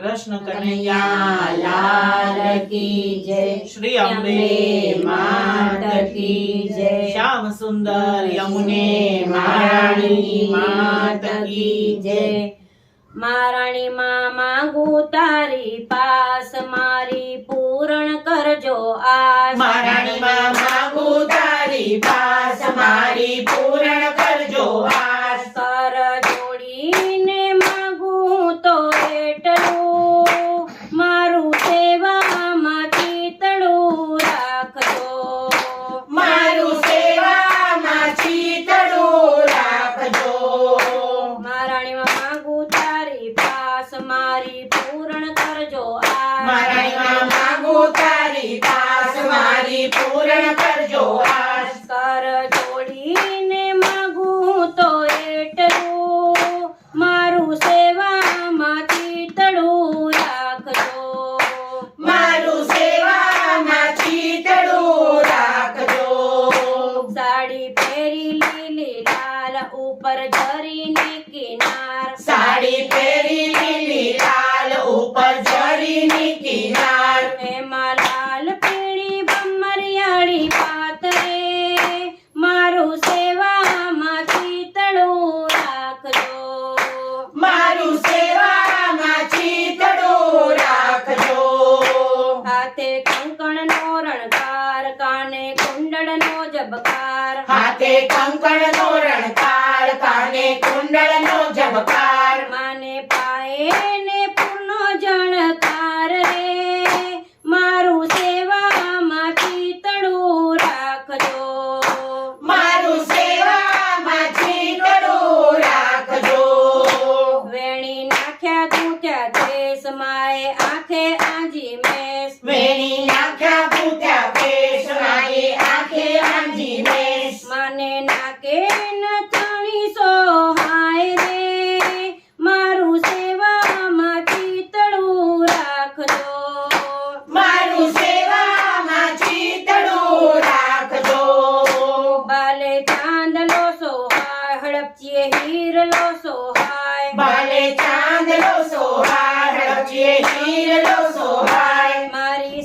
કૃષ્ણ કનૈયા લાલ કી જય. શ્રી અંબે માત કી જય. શ્યામ સુંદર યમુને મહારાણી માત કી જય. મારાણી માં માંગુ તારી પાસ મારી પૂરણ કરજો આ મહારાણી માં માંગુ તારી પાસ મારી પૂરણ કરજો આશ કર જોડીને માંગુ તો એટલું મારું સેવામાં ચિતળું રાખજો મારું સેવામાં ચિતડું રાખજો મારાણીમાં માંગુ તારી પાસ મારી પૂરણ કરજો આ. માંગુ તારી પાસ મારી પૂરણ કરજો આશ કર જોડીને માંગુ તો એટલું મારું સેવામાં ચિતળું રાખજો મારું સેવામાં ચિતડું રાખજો સાડી પહેરી લીલી લાલ ઉપર જરીને કિનાર સાડી પહેરી લીલી લાલ ઉપર જરીની કિનાર એમાં લાલ પીળી બમરિયાળી પાતરે મારું સેવામાં ચીતડું રાખજો. મારું સેવામાં ચીતડું રાખજો. હાથે કંકણનો રણકાર કાને કુંડળનો જબકાર. હાથે કંકણનો રણકાર કાને કુંડળનો ઝબકાર માને પાયે ને પૂર્ણો જણકાર રે મારું સેવામાં ચિતળું રાખજો મારું સેવામાં ચિતડું રાખજો વેણી નાખ્યા ગૂંથ્યા દેશ માએ આંખે આજી મેસ. વેણી નાખ્યા ભૂત્યા દેશ માએ આંખે આંજી મેશ માને નાકે નથણી સોહાય રે. મારું સેવામાં ચિતળું રાખજો. મારું સેવામાં ચિતડું રાખજો. બાલે ચાંદલો સોહાય હડપચીએ હીરલો સોહાય બાલે મારી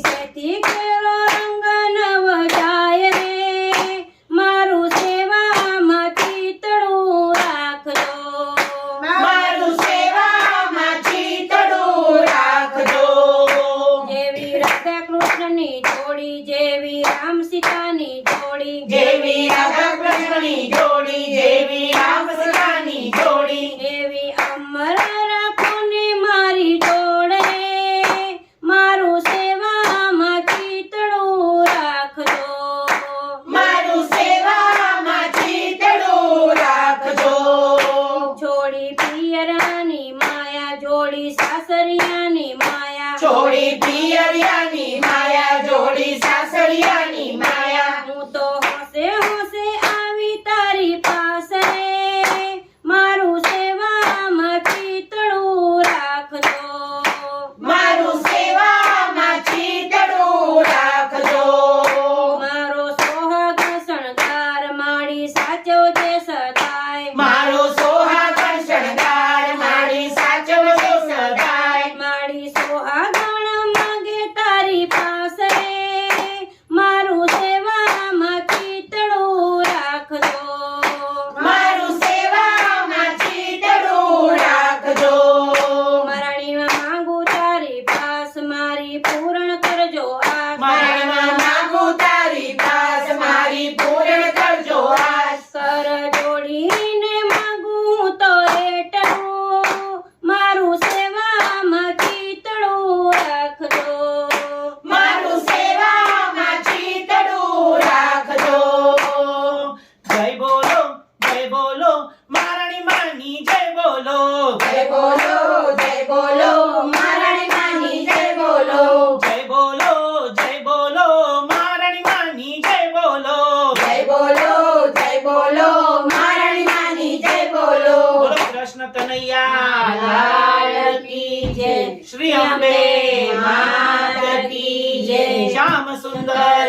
રંગ નવ જાય રે મારું સેવામાં ચિતળું રાખજો. મારું સેવામાં ચિતડું રાખજો. જેવી રાધા કૃષ્ણની જોડી જેવી રામ સીતાની જોડી. જેવી રાધા કૃષ્ણની જોડી જેવી રામ સીતાની જોડી એવી અમર રાખો ને મારી જોડે મારું સેવામાં ચિતળું રાખજો મારું સેવામાં ચિતડું રાખજો જોડી પિયરાની માયા જોડી સાસરિયાની માયા જોડી મારણી માની જય બોલો. જય બોલો જય બોલો મારણી માની જય બોલો. જય બોલો જય બોલો મારણી માની જય બોલો. જય બોલો જય બોલો મારણી માની જય બોલો. બોલો કૃષ્ણ કનૈયા. લાલ કી જય. શ્રી અંબે માતા કી જય. શ્યામ સુંદર.